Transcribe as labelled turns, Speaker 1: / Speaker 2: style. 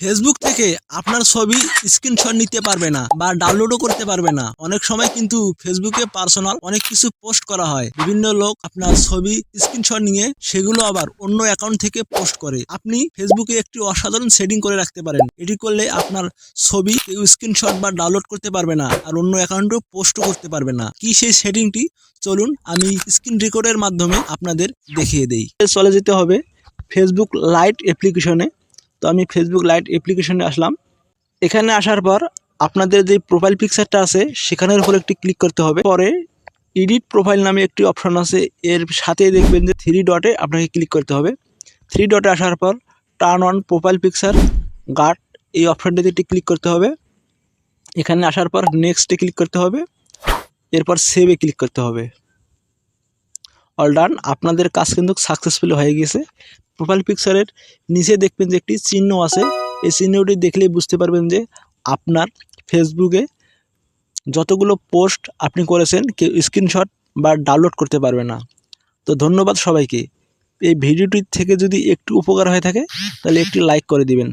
Speaker 1: Facebook থেকে আপনার ছবি স্ক্রিনশট নিতে পারবে না বা ডাউনলোডও করতে পারবে না। অনেক সময় কিন্তু ফেসবুকে পার্সোনাল অনেক কিছু পোস্ট করা হয়। বিভিন্ন লোক আপনার ছবি স্ক্রিনশট নিয়ে সেগুলো আবার অন্য অ্যাকাউন্ট থেকে পোস্ট করে। আপনি ফেসবুকে একটি অসাধারণ সেটিং করে রাখতে পারেন। এটি করলে আপনার ছবি কেউ স্ক্রিনশট বা ডাউনলোড করতে পারবে না আর অন্য অ্যাকাউন্টেও পোস্টও করতে পারবে না। কি সেই সেটিংটি চলুন আমি স্ক্রিন রেকর্ডের মাধ্যমে আপনাদের দেখিয়ে দেই। চলে যেতে হবে ফেসবুক লাইট অ্যাপ্লিকেশনে তো আমি ফেসবুক লাইট অ্যাপ্লিকেশনে আসলাম। এখানে আসার পর আপনাদের যে প্রোফাইল পিকচারটা আছে, সেখানের উপর একটি ক্লিক করতে হবে। পরে এডিট প্রোফাইল নামে একটি অপশন আছে, এর সাথে দেখবেন যে থ্রি ডটে আপনাকে ক্লিক করতে হবে। থ্রি ডটে আসার পর turn on profile picture guard এই অপশনটিতে একটি ক্লিক করতে হবে। এখানে আসার পর নেক্সটে ক্লিক করতে হবে। এরপর সেভে ক্লিক করতে হবে। অল ডান আপনাদের কাজ কিন্তু সাকসেসফুল হয়ে গেছে। প্রোফাইল পিকচারের নিচে দেখবেন যে একটি চিহ্ন আছে। এই চিহ্নটি দেখলে বুঝতে পারবেন যে আপনার ফেসবুকে যতগুলো পোস্ট আপনি করেছেন, কেউ স্ক্রিনশট বা ডাউনলোড করতে পারবে না। তো ধন্যবাদ সবাইকে। এই ভিডিওটির থেকে যদি একটু উপকার হয়ে থাকে, তাহলে একটি লাইক করে দিবেন।